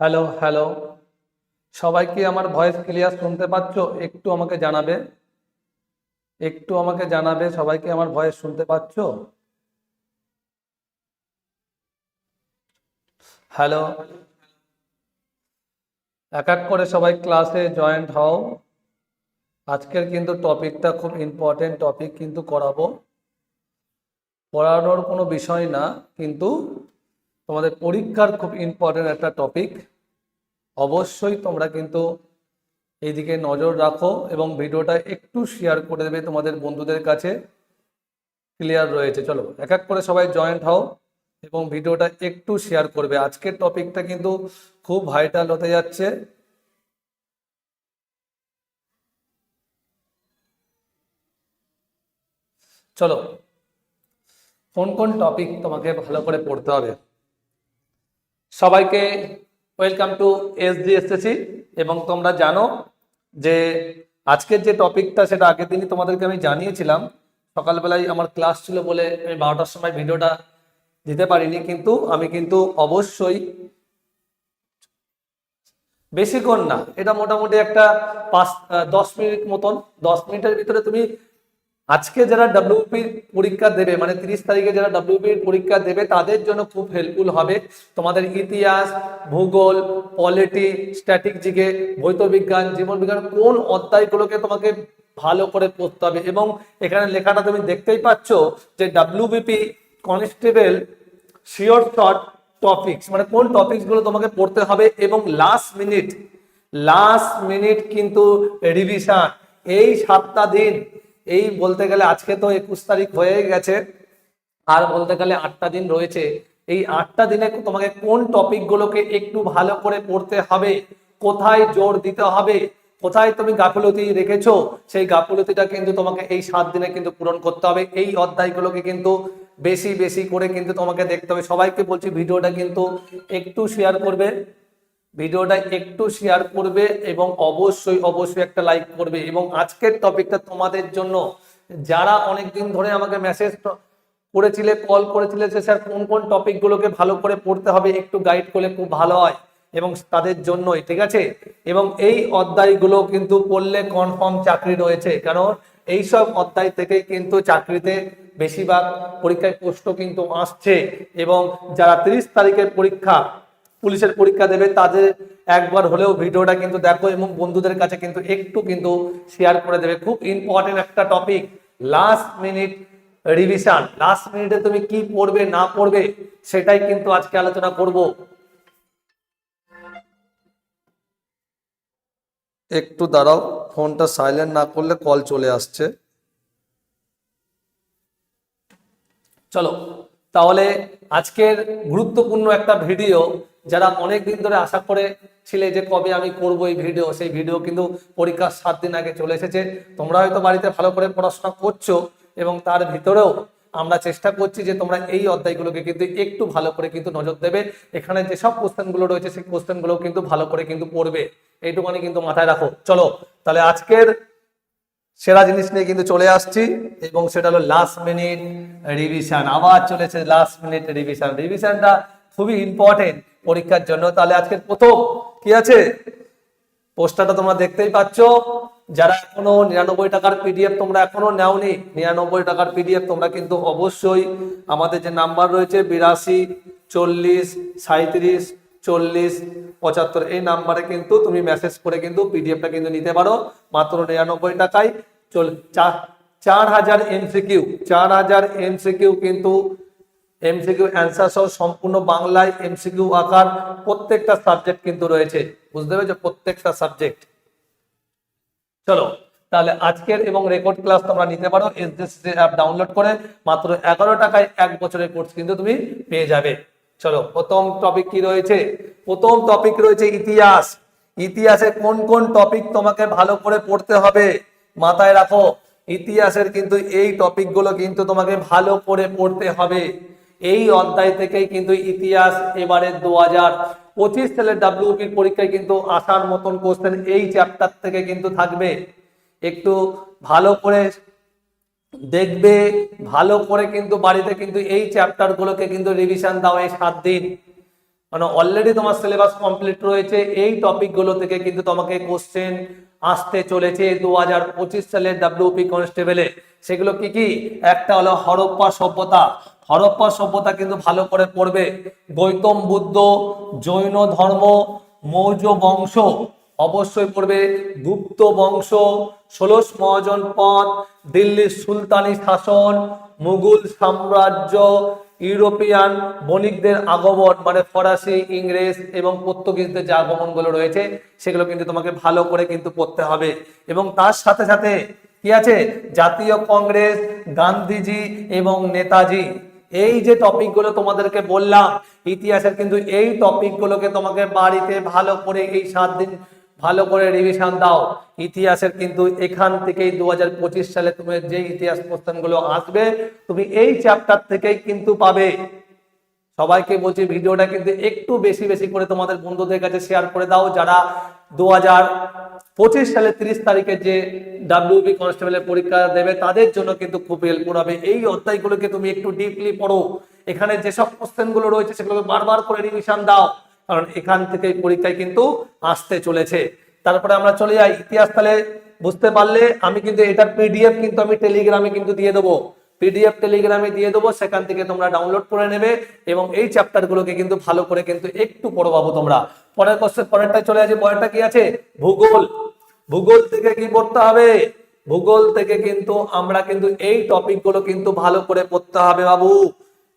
Hello hello সবাই কি আমার ভয়েস ক্লিয়ার শুনতে পাচ্ছ? একটু আমাকে জানাবে। একটু আমাকে জানাবে সবাই কি আমার ভয়েস শুনতে পাচ্ছ? হ্যালো এক এক করে সবাই ক্লাসে জয়েন্ট হও। আজকের কিন্তু টপিকটা খুব ইম্পর্টেন্ট টপিক কিন্তু করাবো। পড়ানোর কোনো বিষয় না, কিন্তু তোমাদের পরীক্ষার খুব ইম্পর্টেন্ট একটা টপিক অবশ্যই তোমরা কিন্তু এইদিকে নজর রাখো এবং ভিডিওটা একটু শেয়ার করে দেবে তোমাদের বন্ধুদের কাছে। ক্লিয়ার রয়েছে। চলো, এক এক করে সবাই জয়েন্ট হও এবং ভিডিওটা একটু শেয়ার করবে। আজকের টপিকটা কিন্তু খুব ভাইটাল হতে যাচ্ছে। চলো, কোন কোন টপিক তোমাকে ভালো করে পড়তে হবে? সবাইকে ওয়েলকাম টু এস এসএসসি এবং তোমরা জানো যে আজকের যে টপিকটা সেটা আগের দিনই তোমাদেরকে আমি জানিয়েছিলাম। সকালবেলায় আমার ক্লাস ছিল বলে আমি বারোটার সময় ভিডিওটা দিতে পারিনি, কিন্তু আমি কিন্তু অবশ্যই বেশিক্ষণ না এটা মোটামুটি একটা পাঁচ দশ মিনিট মতন, দশ মিনিটের ভিতরে তুমি আজকে যারা ডাব্লিউপি পরীক্ষা দেবে মানে তিরিশ তারিখে যারা ডাব্লিউপি পরীক্ষা দেবে, তাদের জন্য খুব হেল্পফুল হবে। তোমাদের ইতিহাস, ভূগোল পলিটি স্ট্যাটিক জিকে ভৌত বিজ্ঞান জীবন বিজ্ঞান কোন অধ্যায়গুলোকে তোমাকে ভালো করে পড়তে হবে। এবং এখানে লেখাটা তুমি দেখতেই পাচ্ছ যে WBP constable sure short topics মানে কোন টপিকসগুলো তোমাকে পড়তে হবে এবং লাস্ট মিনিট লাস্ট মিনিট কিন্তু রিভিশন এই সাতটা দিন এই বলতে গেলে আজকে তো একুশ তারিখ হয়ে গেছে। আর বলতে গেলে আটটা দিন রয়েছে। এই আটটা দিনে তোমাকে কোন টপিক গুলোকে একটু ভালো করে পড়তে হবে, কোথায় জোর দিতে হবে, কোথায় তুমি গাফিলতি রেখেছো, সেই গাফিলতিটা কিন্তু তোমাকে এই সাত দিনে কিন্তু পূরণ করতে হবে। এই অধ্যায়গুলোকে কিন্তু বেশি বেশি করে কিন্তু তোমাকে দেখতে হবে। সবাইকে বলছি, ভিডিওটা কিন্তু একটু শেয়ার করবে। ভিডিওটা একটু শেয়ার করবে এবং অবশ্যই অবশ্যই একটা লাইক করবে। এবং আজকের টপিকটা তোমাদের জন্য। যারা অনেকদিন ধরে আমাকে মেসেজ করেছিলে কল করেছিলে যে স্যার কোন কোন টপিকগুলোকে ভালো করে পড়তে হবে? একটু গাইড করলে খুব ভালো হয়। এবং তাদের জন্যই, ঠিক আছে? এবং এই অধ্যায়গুলো কিন্তু পড়লে কনফার্ম চাকরি রয়েছে। কারণ এইসব অধ্যায় থেকে কিন্তু চাকরিতে বেশিরভাগ পরীক্ষায় প্রশ্ন কিন্তু আসছে। এবং যারা তিরিশ তারিখের পরীক্ষা পুলিশের পরীক্ষা দেবে তাদের একবার হলেও ভিডিওটা কিন্তু দেখো এবং বন্ধুদের কাছে কিন্তু একটু কিন্তু শেয়ার করে দেবে। খুব ইম্পর্টেন্ট একটা topic last minute revision last মিনিটে তুমি কি পড়বে, না পড়বে, সেটাই কিন্তু আজকে আলোচনা করব। একটু দাঁড়াও, ফোনটা সাইলেন্ট না করলে কল চলে আসছে। চলো, তাহলে আজকের গুরুত্বপূর্ণ একটা ভিডিও যারা অনেক দিন ধরে আশা করে ছিলে যে কবে আমি করব এই ভিডিও সেই ভিডিও কিন্তু পরীক্ষার সাত দিন আগে চলে এসেছে। তোমরা হয়তো বাড়িতে ভালো করে পড়াশোনা করছ এবং তার ভিতরেও আমরা চেষ্টা করছি যে তোমরা এই অধ্যায়গুলোকে কিন্তু একটু ভালো করে কিন্তু নজর দেবে। এখানে যেসব কোশ্চেনগুলো রয়েছে, সেই কোশ্চেনগুলো কিন্তু ভালো করে কিন্তু পড়বে। এইটুখানি কিন্তু মাথায় রাখো। চলো, তাহলে আজকের সেরা জিনিস নিয়ে কিন্তু চলে আসছি এবং সেটা হলো লাস্ট মিনিট রিভিশন আবার চলেছে লাস্ট মিনিট রিভিশন রিভিশনটা খুবই ইম্পর্টেন্ট পরীক্ষার জন্য। তাহলে আজকের প্রথম কি আছে? পোস্টারটা তোমরা দেখতেই পাচ্ছ। যারা এখনও নিরানব্বই টাকার পিডিএফ তোমরা এখনও নেওনি, নিরানব্বই টাকার পিডিএফ তোমরা কিন্তু অবশ্যই আমাদের যে নাম্বার রয়েছে বিরাশি, চল্লিশ সাঁত্রিশ চল্লিশ, পঁচাত্তর, এই নাম্বারে কিন্তু তুমি মেসেজ করে কিন্তু পিডিএফটা কিন্তু নিতে পারো। মাত্র নিরানব্বই টাকায় চল চার হাজার এমসিকিউ চার হাজার এমসিকিউ কিন্তু এমসিকিউ অ্যান্সার সহ সম্পূর্ণ বাংলায় এমসিকিউ আকার প্রত্যেকটা সাবজেক্ট কিন্তু রয়েছে। বুঝতে পেরেছ? প্রত্যেকটা সাবজেক্ট চলো, তাহলে আজকের এবং রেকর্ড ক্লাস তোমরা নিতে পারো। এসডিসি অ্যাপ ডাউনলোড করে মাত্র এগারো টাকায় এক বছরের কোর্স কিন্তু তুমি পেয়ে যাবে। চলো, প্রথম টপিক কি রয়েছে? প্রথম টপিক রয়েছে ইতিহাস। ইতিহাসে কোন কোন টপিক তোমাকে ভালো করে পড়তে হবে? মাথায় রাখো, ইতিহাসের কিন্তু এই টপিকগুলো কিন্তু তোমাকে ভালো করে পড়তে হবে। এই অধ্যায় থেকেই কিন্তু ইতিহাস এবারে দু হাজার পঁচিশ সালের ডাব্লিউপির পরীক্ষায় কিন্তু আসার মতন কোশ্চেন এই চ্যাপ্টার থেকে কিন্তু থাকবে। একটু ভালো করে দেখবে, ভালো করে কিন্তু বাড়িতে কিন্তু এই চ্যাপ্টার গুলোকে কিন্তু রিভিশন দাও এই সাত দিন। মানে অলরেডি তোমার সিলেবাস কমপ্লিট রয়েছে, এই টপিকগুলো থেকে কিন্তু তোমাকে কোশ্চেন আসতে চলেছে দু হাজার পঁচিশ সালের ডাব্লিউপি কনস্টেবলে সেগুলো কি কি? একটা হলো হরপ্পা সভ্যতা। হরপ্পা সভ্যতা কিন্তু ভালো করে পড়বে। গৌতম বুদ্ধ, জৈন ধর্ম, মৌর্য বংশ অবশ্যই পড়বে। গুপ্ত বংশ, ষোলশ মহাজন পথ দিল্লির সুলতানি শাসন, মুঘল সাম্রাজ্য ইউরোপিয়ান বণিকদের আগমন মানে ফরাসি, ইংরেজ এবং পর্তুগিজদের যে আগমনগুলো রয়েছে, সেগুলো কিন্তু তোমাকে ভালো করে কিন্তু পড়তে হবে। এবং তার সাথে সাথে কি আছে? জাতীয় কংগ্রেস, গান্ধীজি এবং নেতাজি। এই যে টপিকগুলো তোমাদেরকে বললাম, ইতিহাসের কিন্তু এই টপিকগুলোকে তোমাকে বাড়িতে ভালো করে এই সাত দিন ভালো করে রিভিশন দাও। ইতিহাসের কিন্তু এখান থেকেই দু হাজার পঁচিশ সালে তুমি যে ইতিহাস প্রশ্নগুলো আসবে, তুমি এই চ্যাপ্টার থেকেই কিন্তু পাবে। সবাইকে বলছি, ভিডিওটা কিন্তু একটু বেশি বেশি করে তোমাদের বন্ধুদের কাছে শেয়ার করে দাও, যারা দু পঁচিশ সালে তিরিশ তারিখে যে ডাব্লিউবি কনস্টেবলের পরীক্ষা দেবে, তাদের জন্য কিন্তু খুব হেল্পফুল হবে। এই অধ্যায়গুলোকে তুমি একটু ডিপলি পড়ো। এখানে যেসব কোশ্চেনগুলো রয়েছে, সেগুলোকে বারবার করে রিভিশন দাও। কারণ এখান থেকে পরীক্ষায় কিন্তু আসতে চলেছে। তারপরে আমরা চলে যাই ইতিহাস তাহলে বুঝতে পারলে আমি কিন্তু এটার পিডিএফ কিন্তু আমি টেলিগ্রামে কিন্তু দিয়ে দেবো। পিডিএফ টেলিগ্রামে দিয়ে দেবো, সেখান থেকে তোমরা ডাউনলোড করে নেবে এবং এই চ্যাপ্টারগুলোকে কিন্তু ভালো করে কিন্তু একটু পড়ো বাবু তোমরা। পরের কোশ্চেন পরেরটা চলে আছে পরেরটা কি আছে? ভূগোল। ভূগোল থেকে কি পড়তে হবে? ভূগোল থেকে কিন্তু আমরা কিন্তু এই টপিকগুলো কিন্তু ভালো করে পড়তে হবে বাবু।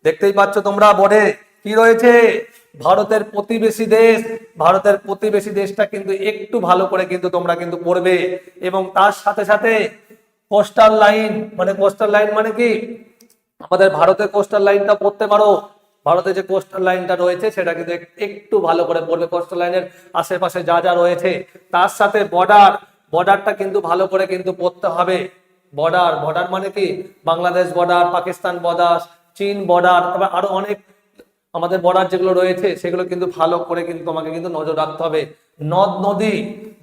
দেখতেই পাচ্ছ তোমরা বোর্ডে। কি রয়েছে? ভারতের প্রতিবেশী দেশ। ভারতের প্রতিবেশী দেশটা কিন্তু একটু ভালো করে কিন্তু তোমরা কিন্তু পড়বে। এবং তার সাথে সাথে কোস্টাল লাইন মানে কোস্টাল লাইন মানে কি? আমাদের ভারতের কোস্টাল লাইনটা পড়তে পারো। ভারতে যে কোস্টাল লাইনটা রয়েছে, সেটা কিন্তু একটু ভালো করে পড়বে কোস্টাল লাইনের আশেপাশে যা যা রয়েছে। তার সাথে বর্ডার বর্ডারটা কিন্তু ভালো করে কিন্তু পড়তে হবে। বর্ডার বর্ডার মানে কি? বাংলাদেশ বর্ডার পাকিস্তান বর্ডার চীন বর্ডার তারপর আরও অনেক আমাদের বর্ডার যেগুলো রয়েছে, সেগুলো কিন্তু ভালো করে কিন্তু তোমাকে কিন্তু নজর রাখতে হবে। নদ নদী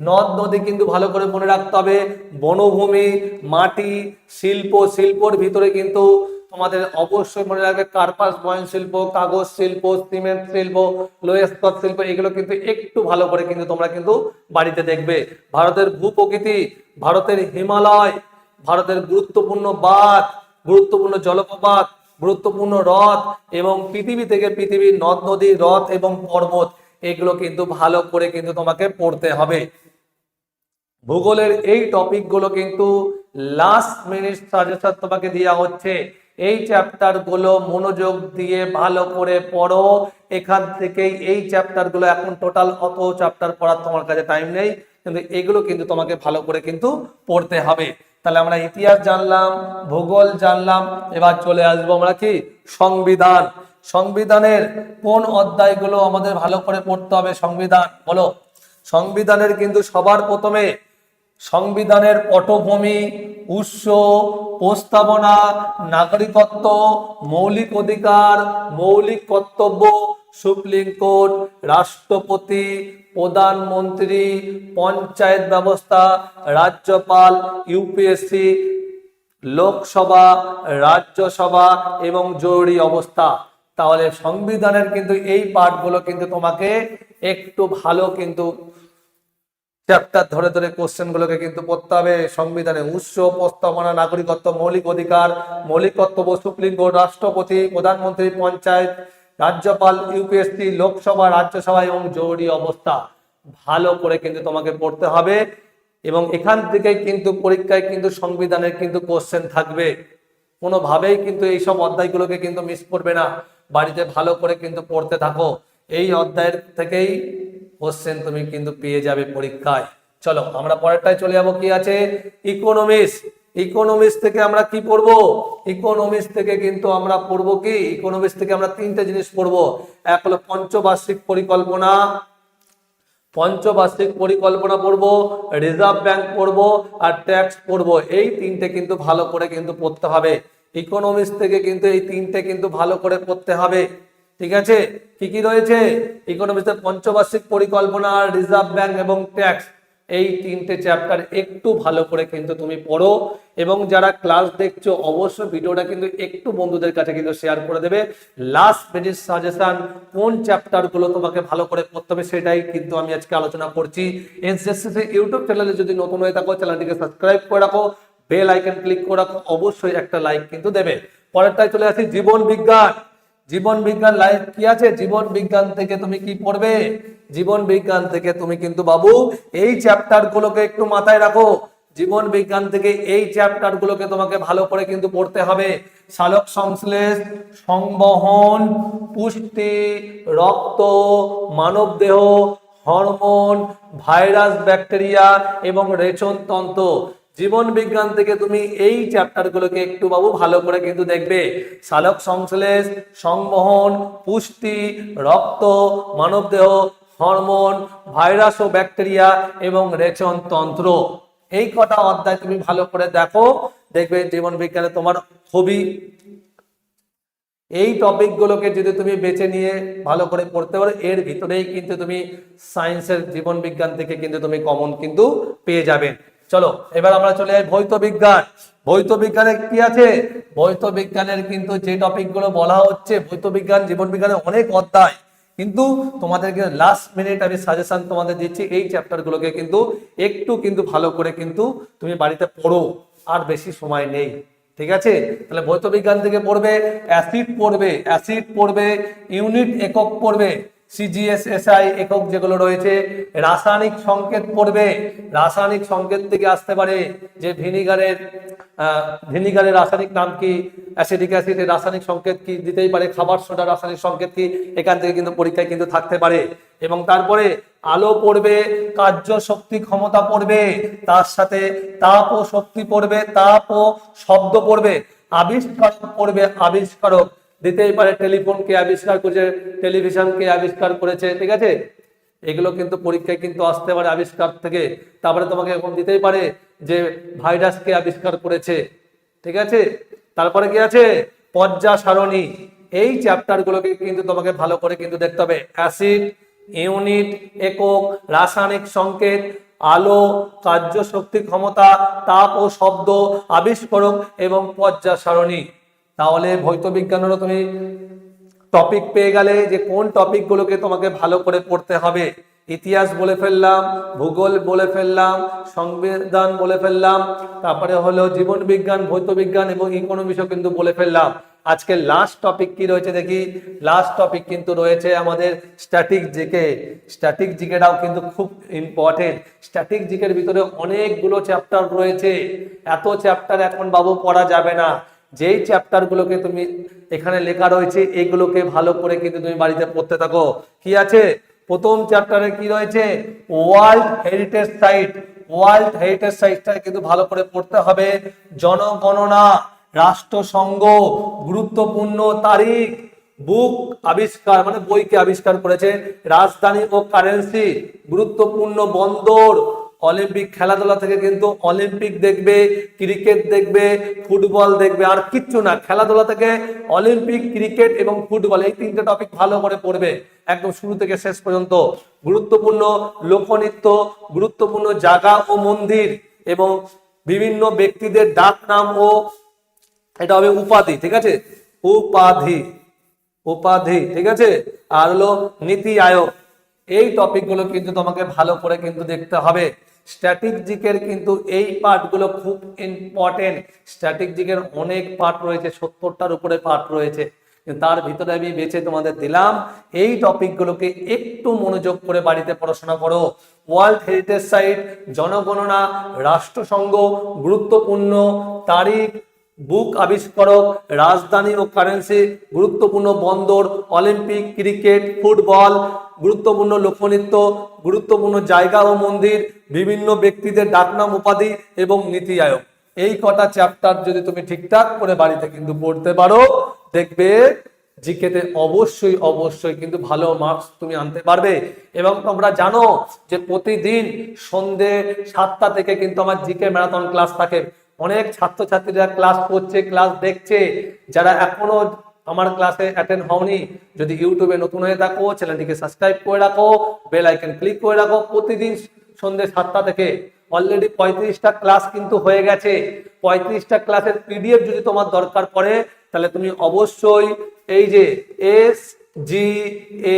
নদ নদী কিন্তু ভালো করে মনে রাখতে হবে। বনভূমি, মাটি, শিল্প, শিল্পর ভিতরে কিন্তু তোমাদের অবশ্যই মনে রাখবে কার্পাস, বয়ন শিল্প, কাগজ শিল্প, সিমেন্ট শিল্প ইস্পাত শিল্প, এগুলো কিন্তু একটু ভালো করে কিন্তু তোমরা কিন্তু বাড়িতে দেখবে। ভারতের ভূপ্রকৃতি, ভারতের হিমালয়, ভারতের গুরুত্বপূর্ণ বাঁধ, গুরুত্বপূর্ণ জলপ্রপাত গুরুত্বপূর্ণ হ্রদ এবং পৃথিবী থেকে পৃথিবীর নদ নদী হ্রদ এবং পর্বত, এগুলো কিন্তু ভালো করে কিন্তু তোমাকে পড়তে হবে। ভূগোলের এই টপিকগুলো কিন্তু লাস্ট মিনিট সাজেশন তোমাকে দেওয়া হচ্ছে। এই চ্যাপ্টারগুলো মনোযোগ দিয়ে ভালো করে পড়ো। এখান থেকেই এই চ্যাপ্টারগুলো এখন টোটাল অত চ্যাপ্টার পড়ার তোমার কাছে টাইম নেই। কিন্তু এগুলো কিন্তু তোমাকে ভালো করে কিন্তু পড়তে হবে। তাহলে আমরা ইতিহাস জানলাম, ভূগোল জানলাম, এবার চলে আসব আমরা কি? সংবিধান। সংবিধানের কোন অধ্যায়গুলো আমাদের ভালো করে পড়তে হবে? সংবিধান, বলো। সংবিধানের কিন্তু সবার প্রথমে সংবিধানের পটভূমি, উৎস, প্রস্তাবনা, নাগরিকত্ব, মৌলিক অধিকার, মৌলিক কর্তব্য, সুপ্রিম কোর্ট, রাষ্ট্রপতি, প্রধানমন্ত্রী, পঞ্চায়েত ব্যবস্থা, রাজ্যপাল, ইউপিএসসি, লোকসভা, রাজ্যসভা এবং জরুরি অবস্থা। তাহলে সংবিধানের কিন্তু এই পাঠগুলো কিন্তু তোমাকে একটু ভালো কিন্তু চ্যাপ্টার ধরে ধরে কোশ্চেন গুলোকে কিন্তু পড়তে হবে সংবিধানে উৎস, প্রস্তাবনা, নাগরিকত্ব, মৌলিক অধিকার মৌলিক কর্তব্য সুপ্রিম কোর্ট, রাষ্ট্রপতি, প্রধানমন্ত্রী, পঞ্চায়েত, রাজ্যপাল ইউপিএসসি লোকসভা, রাজ্যসভা এবং জরুরি অবস্থা। ভালো করে কিন্তু তোমাকে পড়তে হবে এবং এখান থেকে কিন্তু পরীক্ষায় কিন্তু সংবিধানের কিন্তু কোশ্চেন থাকবে। কোনোভাবেই কিন্তু এইসব অধ্যায়গুলোকে কিন্তু মিস করবে না। বাড়িতে ভালো করে কিন্তু পড়তে থাকো। এই অধ্যায়ের থেকেই কোশ্চেন তুমি কিন্তু পেয়ে যাবে পরীক্ষায়। চলো, আমরা পরেরটায় চলে যাব, কি আছে? ইকোনমিক্স ইকোনমিক্স থেকে আমরা কি পড়ব? ইকোনমিক্স থেকে কিন্তু আমরা পড়ব কি? ইকোনমিক্স থেকে আমরা তিনটে জিনিস পড়ব। এক হলো পঞ্চবার্ষিক পরিকল্পনা। পঞ্চবার্ষিক পরিকল্পনা পড়ব রিজার্ভ ব্যাংক পড়ব, আর ট্যাক্স পড়ব। এই তিনটে কিন্তু ভালো করে কিন্তু পড়তে হবে। ইকোনমিক্স থেকে কিন্তু এই তিনটে কিন্তু ভালো করে পড়তে হবে। ঠিক আছে? কি কি রয়েছে? ইকোনমিক্সের পঞ্চবার্ষিক পরিকল্পনা, রিজার্ভ ব্যাংক এবং ট্যাক্স। এই তিনটে চ্যাপ্টার একটু ভালো করে কিন্তু তুমি পড়ো এবং যারা ক্লাস দেখছ, অবশ্যই ভিডিওটা কিন্তু একটু বন্ধুদের কাছে কিন্তু শেয়ার করে দেবে। লাস্ট মিনিট সাজেশন কোন চ্যাপ্টারগুলো তোমাকে ভালো করে পড়তে হবে সেটাই কিন্তু আমি আজকে আলোচনা করছি। এনসিএসসি ইউটিউব চ্যানেলে যদি নতুন হয়ে থাকো চ্যানেলটিকে সাবস্ক্রাইব করে রাখো। বেল আইকন ক্লিক করে রাখো, অবশ্যই একটা লাইক কিন্তু দেবে। পরেরটায় চলে আসি, জীবন বিজ্ঞান। জীবন বিজ্ঞান লাইফ কি আছে? জীবন বিজ্ঞান থেকে তুমি কি পড়বে? জীবন বিজ্ঞান থেকে তুমি কিন্তু বাবু, এই চ্যাপ্টার গুলোকে একটু মাথায় রাখো। জীবন বিজ্ঞান থেকে এই চ্যাপ্টার গুলোকে তোমাকে ভালো করে কিন্তু পড়তে হবে। সালোক সংশ্লেষ, সংবহন, পুষ্টি, রক্ত, মানব দেহ, হরমোন, ভাইরাস, ব্যাকটেরিয়া এবং রেচন তন্ত্র জীবন বিজ্ঞান থেকে তুমি এই চ্যাপ্টারগুলোকে একটু বাবু ভালো করে কিন্তু দেখবে। সালোক সংশ্লেষ, সংবহন, পুষ্টি, রক্ত, মানবদেহ, হরমোন, ভাইরাস ও ব্যাকটেরিয়া এবং রেচন তন্ত্র। এই কটা অধ্যায় তুমি ভালো করে দেখো, দেখবে জীবন বিজ্ঞানে তোমার খুবই এই টপিকগুলোকে যদি তুমি বেছে নিয়ে ভালো করে পড়তে পারো, এর ভিতরেই কিন্তু তুমি সায়েন্সের জীবন বিজ্ঞান থেকে কিন্তু তুমি কমন কিন্তু পেয়ে যাবে। চলো, এবার আমরা চলে যাই ভৌত বিজ্ঞান ভৌত বিজ্ঞানে কি আছে? ভৌত বিজ্ঞানের কিন্তু যে টপিকগুলো বলা হচ্ছে ভৌত বিজ্ঞান জীবন বিজ্ঞানের অনেক অধ্যায়। কিন্তু তোমাদেরকে লাস্ট মিনিট আমি সাজেশন তোমাদের দিচ্ছি, এই চ্যাপ্টার গুলোকে কিন্তু একটু কিন্তু ভালো করে কিন্তু তুমি বাড়িতে পড়ো, আর বেশি সময় নেই। ঠিক আছে? তাহলে ভৌত বিজ্ঞান থেকে পড়বে অ্যাসিড পড়বে অ্যাসিড পড়বে ইউনিট একক পড়বে। সিজিএস এসআই একক যেগুলো রয়েছে, রাসায়নিক সংকেত পড়বে। রাসায়নিক সংকেত থেকে আসতে পারে যে ভিনিগারের ভিনিগারের রাসায়নিক নাম কি? অ্যাসিডিক অ্যাসিডের রাসায়নিক সংকেত কি? দিতেই পারে। খাবার সোডা রাসায়নিক সংকেত কি? এখান থেকে কিন্তু পরীক্ষায় কিন্তু থাকতে পারে। এবং তারপরে আলো পড়বে, কার্য শক্তি ক্ষমতা পড়বে, তার সাথে তাপ ও শক্তি পড়বে তাপ ও শব্দ পড়বে। আবিষ্কারক পড়বে, আবিষ্কারক। দিতেই পারে টেলিফোন কে আবিষ্কার করেছে টেলিভিশন কে আবিষ্কার করেছে, ঠিক আছে? এগুলো কিন্তু পরীক্ষায় কিন্তু আসতে পারে আবিষ্কার থেকে। তারপরে তোমাকে এখন দিতেই পারে যে ভাইরাস কে আবিষ্কার করেছে, ঠিক আছে? তারপরে কি আছে? পর্যা সারণী। এই চ্যাপ্টার গুলোকে কিন্তু তোমাকে ভালো করে কিন্তু দেখতে হবে। অ্যাসিড ইউনিট একক, রাসায়নিক সংকেত, আলো, কার্য শক্তি ক্ষমতা, তাপ ও শব্দ আবিষ্কারক এবং পর্যা সারণী। তাহলে ভৌত বিজ্ঞানেরও তুমি টপিক পেয়ে গেলে যে কোন টপিকগুলোকে তোমাকে ভালো করে পড়তে হবে। ইতিহাস বলে ফেললাম, ভূগোল বলে ফেললাম, সংবিধান বলে ফেললাম, তারপরে হলো জীবন বিজ্ঞান, ভৌত বিজ্ঞান এবং ইকোনমিক্সও কিন্তু বলে ফেললাম। আজকে লাস্ট টপিক কি রয়েছে দেখি? লাস্ট টপিক কিন্তু রয়েছে আমাদের স্ট্যাটিক জিকে। স্ট্যাটিক জিকেটাও কিন্তু খুব ইম্পর্টেন্ট স্ট্যাটিক জিকের ভিতরে অনেকগুলো চ্যাপ্টার রয়েছে। এত চ্যাপ্টার এখন বাবু পড়া যাবে না। যেই চ্যাপ্টার গুলোকে তুমি এখানে লেখা রয়েছে, এগুলোকে ভালো করে কিন্তু তুমি বাড়িতে পড়তে থাকো। কি আছে? প্রথম চ্যাপ্টারে কি রয়েছে? World heritage site world heritage সাইটটা কিন্তু ভালো করে পড়তে হবে। জনগণনা, রাষ্ট্রসংঘ, গুরুত্বপূর্ণ তারিখ বুক আবিষ্কার মানে বইকে আবিষ্কার করেছে। রাজধানী ও কারেন্সি গুরুত্বপূর্ণ বন্দর অলিম্পিক খেলাধুলা থেকে কিন্তু অলিম্পিক দেখবে ক্রিকেট দেখবে ফুটবল দেখবে, আর কিচ্ছু না। খেলাধুলা থেকে অলিম্পিক ক্রিকেট এবং ফুটবল এই তিনটে টপিক ভালো করে পড়বে। একদম শুরু থেকে শেষ পর্যন্ত। গুরুত্বপূর্ণ লোকনৃত্য, গুরুত্বপূর্ণ জায়গা ও মন্দির এবং বিভিন্ন ব্যক্তিদের ডাক নাম ও এটা হবে উপাধি, ঠিক আছে? উপাধি উপাধি, ঠিক আছে? আর হলো নীতি আয়োগ। এই টপিকগুলো কিন্তু তোমাকে ভালো করে কিন্তু দেখতে হবে। স্ট্র্যাটেজিকের কিন্তু এই পার্টগুলো খুব ইম্পর্টেন্ট স্ট্যাটিক জিকের অনেক পার্ট রয়েছে, সত্তরটার উপরে পার্ট রয়েছে। তার ভিতরে আমি বেছে তোমাদের দিলাম, এই টপিকগুলোকে একটু মনোযোগ করে বাড়িতে পড়াশোনা করো। ওয়ার্ল্ড হেরিটেজ সাইট জনগণনা, রাষ্ট্রসংঘ, গুরুত্বপূর্ণ, তারিখ বুক আবিষ্কারক, রাজধানী ও কারেন্সি, গুরুত্বপূর্ণ বন্দর, অলিম্পিক, ক্রিকেট, ফুটবল, গুরুত্বপূর্ণ লোকনৃত্য, গুরুত্বপূর্ণ জায়গা ও মন্দির, বিভিন্ন ব্যক্তিদের ডাকনাম উপাধি এবং নীতি আয়োগ। এই কটা চ্যাপ্টার যদি তুমি ঠিকঠাক করে বাড়িতে কিন্তু পড়তে পারো, দেখবে জিকেতে অবশ্যই অবশ্যই কিন্তু ভালো মার্কস তুমি আনতে পারবে। এবং তোমরা জানো যে প্রতিদিন সন্ধে সাতটা থেকে কিন্তু আমার জিকে ম্যারাথন ক্লাস থাকে। অনেক ছাত্রছাত্রীরা ক্লাস করছে ক্লাস দেখছে। যারা এখনও আমার ক্লাসে অ্যাটেন্ড হওনি, যদি ইউটিউবে নতুন হয়ে থাকো চ্যানেলটিকে সাবস্ক্রাইব করে রাখো বেল আইকন ক্লিক করে রাখো। প্রতিদিন সন্ধ্যে সাতটা থেকে অলরেডি পঁয়ত্রিশটা ক্লাস কিন্তু হয়ে গেছে। পঁয়ত্রিশটা ক্লাসের পিডিএফ যদি তোমার দরকার পড়ে, তাহলে তুমি অবশ্যই এই যে এস জি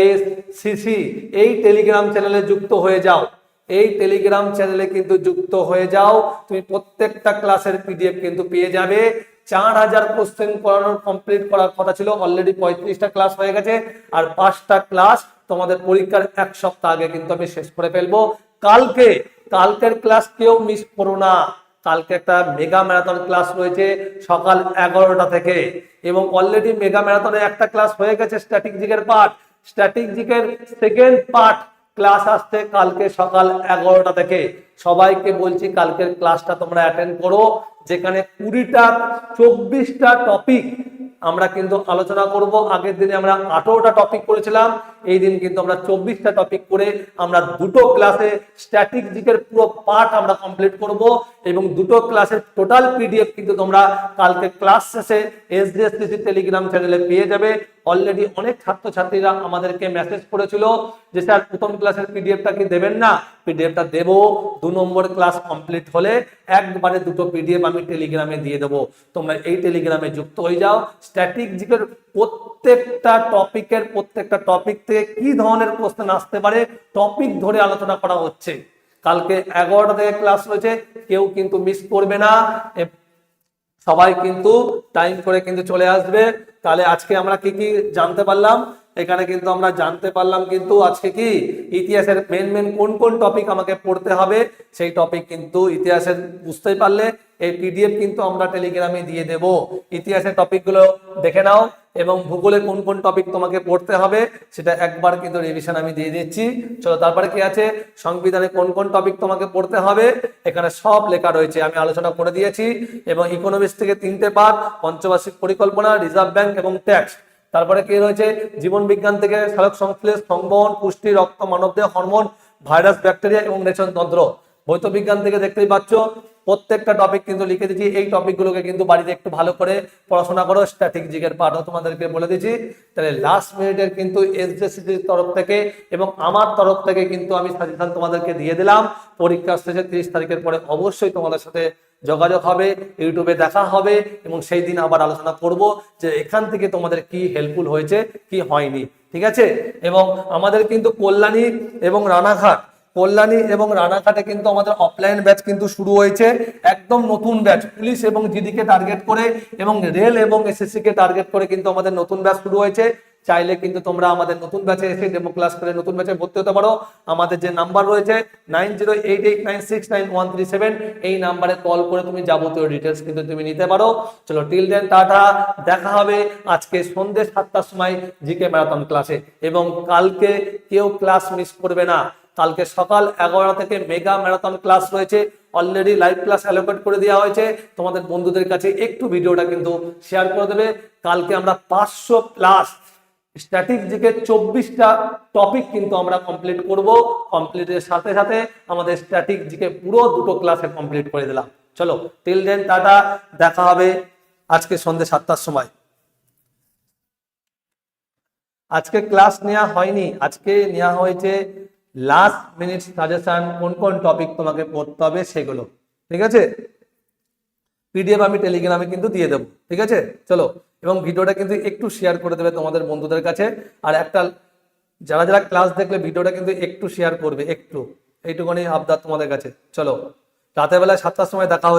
এস সিসি এই টেলিগ্রাম চ্যানেলে যুক্ত হয়ে যাও। এই টেলিগ্রাম চ্যানেলে কিন্তু যুক্ত হয়ে যাও। তুমি প্রত্যেকটা ক্লাসের পিডিএফ কিন্তু পেয়ে যাবে। চার হাজার কোশ্চেন করানোর কমপ্লিট করার কথা ছিল। অলরেডি পঁয়ত্রিশটা ক্লাস হয়ে গেছে। আর পাঁচটা ক্লাস তোমাদের পরীক্ষার এক সপ্তাহ আগে কিন্তু আমি শেষ করে ফেলব। কালকে, কালকের ক্লাস কেউ মিস করো না। কালকে একটা মেগা ম্যারাথন ক্লাস রয়েছে সকাল এগারোটা থেকে। এবং অলরেডি মেগা ম্যারাথনে একটা ক্লাস হয়ে গেছে স্ট্র্যাটেজিকের পার্ট স্ট্র্যাটেজিকের সেকেন্ড পার্ট ক্লাস আসছে কালকে সকাল এগারোটা থেকে। সবাইকে বলছি কালকের ক্লাসটা তোমরা অ্যাটেন্ড করো। যেখানে কুড়িটা, চব্বিশটা টপিক আমরা কিন্তু আলোচনা করব। আগের দিনে আমরা আঠারোটা টপিক করেছিলাম। এই দিন কিন্তু আমরা চব্বিশটা টপিক করে আমরা দুটো ক্লাসে স্ট্র্যাটেজিকের পুরো পার্ট আমরা কমপ্লিট করব এবং দুটো ক্লাসের টোটাল পিডিএফ কিন্তু তোমরা কালকে ক্লাস শেষে এস এসডিএসসি টেলিগ্রাম চ্যানেলে পেয়ে যাবে। অলরেডি অনেক ছাত্রছাত্রীরা আমাদেরকে মেসেজ করেছিল যে, স্যার, প্রথম ক্লাসের পিডিএফটা কি দেবেন না? পিডিএফটা দেবো, দু নম্বর ক্লাস কমপ্লিট হলে একবারে দুটো পিডিএফ আমি টেলিগ্রামে দিয়ে দেবো। তোমরা এই টেলিগ্রামে যুক্ত হয়ে যাও। স্ট্র্যাটেজিকের প্রত্যেকটা টপিকের প্রত্যেকটা টপিক থেকে কি ধরনের কোশ্চেন আসতে পারে টপিক ধরে আলোচনা করা হচ্ছে। কালকে এগারোটা থেকে ক্লাস রয়েছে, কেউ কিন্তু মিস করবে না। সবাই কিন্তু টাইম করে কিন্তু চলে আসবে। তাহলে আজকে আমরা কি কি জানতে পারলাম? এখানে কিন্তু আমরা জানতে পারলাম কিন্তু আজকে কি? ইতিহাসের মেন মেন কোন কোন টপিক আমাকে পড়তে হবে? সেই টপিক কিন্তু ইতিহাসের বুঝতেই পারলে। এই পিডিএফ কিন্তু আমরা টেলিগ্রামে দিয়ে দেব। ইতিহাসের টপিকগুলো দেখে নাও। এবং ভূগোলে কোন কোন টপিক তোমাকে পড়তে হবে, সেটা একবার কিন্তু রিভিশন আমি দিয়ে দিচ্ছি। চলো, তারপরে কি আছে? সংবিধানে কোন কোন টপিক তোমাকে পড়তে হবে? এখানে সব লেখা রয়েছে, আমি আলোচনা করে দিয়েছি। এবং ইকোনমিক্স থেকে তিনটে পার্ট পঞ্চবার্ষিক পরিকল্পনা রিজার্ভ ব্যাংক এবং ট্যাক্স তারপরে কি রয়েছে? জীবন বিজ্ঞান থেকে সালোক সংশ্লেষ, সংবহন, পুষ্টি, রক্ত, মানবদেহ, হরমোন, ভাইরাস, ব্যাকটেরিয়া এবং রেচনতন্ত্র ভৌত বিজ্ঞান থেকে দেখতেই পাচ্ছ প্রত্যেকটা টপিক কিন্তু লিখে দিচ্ছি। এই টপিকগুলোকে কিন্তু বাড়িতে একটু ভালো করে পড়াশোনা করো স্ট্র্যাটেজিকের পাঠও তোমাদেরকে বলে দিচ্ছি। তাহলে লাস্ট মিনিটের কিন্তু এসডিসির তরফ থেকে এবং আমার তরফ থেকে কিন্তু আমি সাজেশন তোমাদেরকে দিয়ে দিলাম। পরীক্ষা শেষে তিরিশ তারিখের পরে অবশ্যই তোমাদের সাথে যোগাযোগ হবে, ইউটিউবে দেখা হবে এবং সেই দিন আবার আলোচনা করব যে এখান থেকে তোমাদের কি হেল্পফুল হয়েছে, কি হয়নি। ঠিক আছে? এবং আমাদের কিন্তু কল্যাণী এবং রানাঘাট কল্যাণী এবং রানাঘাটে কিন্তু আমাদের অফলাইন ব্যাচ কিন্তু শুরু হয়েছে। একদম নতুন ব্যাচ পুলিশ এবং জিডিকে টার্গেট করে এবং রেল এবং এসএসসি কে টার্গেট করে কিন্তু আমাদের নতুন ব্যাচ শুরু হয়েছে। চাইলে কিন্তু তোমরা আমাদের নতুন ব্যাচে এসে ডেমো ক্লাস করে নতুন ব্যাচে ভর্তি হতে পারো। আমাদের যে নাম্বার রয়েছে nine zero eight eight nine six nine one three seven এই নাম্বারে কল করে তুমি যাবতীয় ডিটেলস কিন্তু তুমি নিতে পারো। চলো টিল দেন টাটা। দেখা হবে আজকে সন্ধ্যে সাতটার সময় জিকে ম্যারাথন ক্লাসে এবং কালকে কেউ ক্লাস মিস করবে না। কালকে সকাল এগারোটা থেকে মেগা ম্যারাথন ক্লাস রয়েছে। অলরেডি লাইভ ক্লাস অ্যালোকেট করে দেওয়া হয়েছে। তোমাদের বন্ধুদের কাছে একটু ভিডিওটা কিন্তু শেয়ার করে দেবে। কালকে আমরা পাঁচশো প্লাস স্ট্র্যাটেজিকের চব্বিশটা টপিক কিন্তু আমরা কমপ্লিট করব। কমপ্লিটের সাথে সাথে আমাদের স্ট্র্যাটেজিকে পুরো দুটো ক্লাসে কমপ্লিট করে দিলাম। চলো টিল দেন টাটা, দেখা হবে আজকে সন্ধ্যে সাতটার সময়। আজকে ক্লাস নেওয়া হয়নি। আজকে নেওয়া হয়েছে লাস্ট মিনিট সাজেশন কোন কোন টপিক তোমাকে পড়তে হবে সেগুলো, ঠিক আছে? পিডিএফ আমি টেলিগ্রামে কিন্তু দিয়ে দেবো, ঠিক আছে? চলো, এবং ভিডিওটা কিন্তু একটু শেয়ার করে দেবে তোমাদের বন্ধুদের কাছে, আর একটা, যারা যারা ক্লাস দেখলে ভিডিওটা কিন্তু একটু শেয়ার করবে, একটু, এইটুকুনি আবদার তোমাদের কাছে, চলো। রাতের বেলায় সাতটার সময় দেখা